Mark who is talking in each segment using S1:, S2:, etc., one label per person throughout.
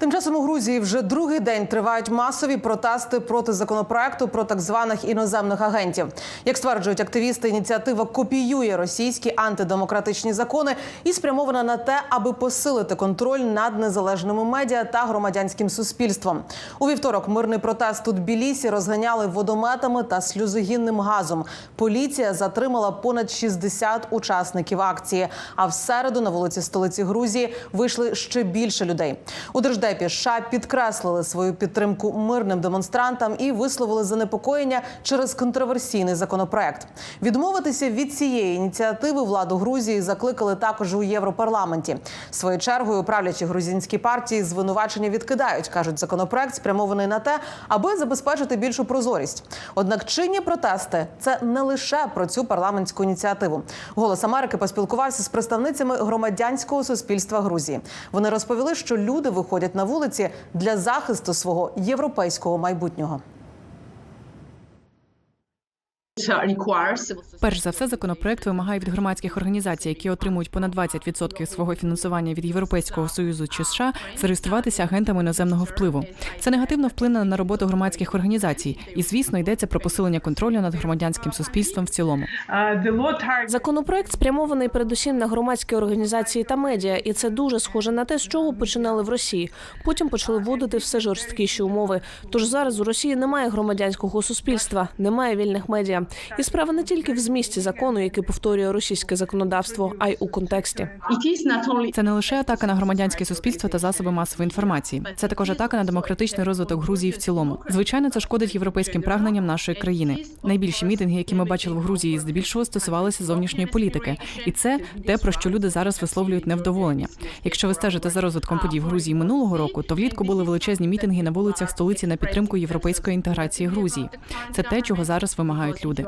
S1: Тим часом у Грузії вже другий день тривають масові протести проти законопроекту про так званих іноземних агентів. Як стверджують активісти, ініціатива копіює російські антидемократичні закони і спрямована на те, аби посилити контроль над незалежними медіа та громадянським суспільством. У вівторок мирний протест у Тбілісі розганяли водометами та сльозогінним газом. Поліція затримала понад 60 учасників акції. А в середу на вулиці столиці Грузії вийшли ще більше людей. У держдепі США підкреслили свою підтримку мирним демонстрантам і висловили занепокоєння через контроверсійний законопроект. Відмовитися від цієї ініціативи владу Грузії закликали також у Європарламенті. Своєю чергою правлячі грузинські партії звинувачення відкидають. кажуть, законопроект спрямований на те, аби забезпечити більшу прозорість. Однак чинні протести це не лише про цю парламентську ініціативу. Голос Америки поспілкувався з представницями громадянського суспільства Грузії. Вони розповіли, що люди виходять на вулиці для захисту свого європейського майбутнього.
S2: Перш за все, законопроект вимагає від громадських організацій, які отримують понад 20% свого фінансування від Європейського союзу чи США, зареєструватися агентами іноземного впливу. Це негативно вплине на роботу громадських організацій, і звісно йдеться про посилення контролю над громадянським суспільством в цілому.
S3: Законопроект спрямований передусім на громадські організації та медіа, і це дуже схоже на те, з чого починали в Росії. Потім почали вводити все жорсткіші умови. Тож зараз у Росії немає громадянського суспільства, немає вільних медіа. І справа не тільки в змісті закону, який повторює російське законодавство, а й у контексті.
S2: Це не лише атака на громадянське суспільство та засоби масової інформації. Це також атака на демократичний розвиток Грузії в цілому. Звичайно, це шкодить європейським прагненням нашої країни. Найбільші мітинги, які ми бачили в Грузії, здебільшого стосувалися зовнішньої політики, і це те, про що люди зараз висловлюють невдоволення. Якщо ви стежите за розвитком подій в Грузії минулого року, то влітку були величезні мітинги на вулицях столиці на підтримку європейської інтеграції Грузії. Це те, чого зараз вимагають люди.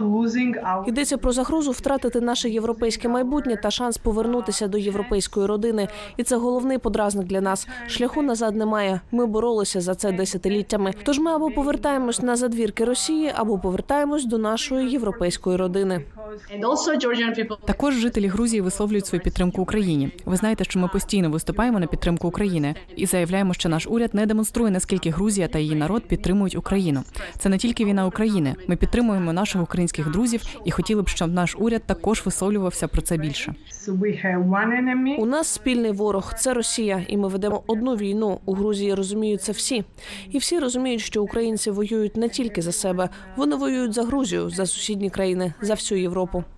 S4: Losing
S3: Йдеться про загрозу втратити наше європейське майбутнє та шанс повернутися до європейської родини. І це головний подразник для нас. Шляху назад немає. Ми боролися за це десятиліттями. Тож ми або повертаємось на задвірки Росії, або повертаємось до нашої європейської родини.
S2: Також жителі Грузії висловлюють свою підтримку Україні. Ви знаєте, що ми постійно виступаємо на підтримку України і заявляємо, що наш уряд не демонструє наскільки Грузія та її народ підтримують Україну. Це не тільки війна України. Ми підтримуємо наших українських друзів і хотіли б, щоб наш уряд також висловлювався про це більше.
S3: У нас спільний ворог це Росія, і ми ведемо одну війну. У Грузії розуміють це всі. І всі розуміють, що українці воюють не тільки за себе, вони воюють за Грузію, за сусідні країни, за всю Європу. Europol.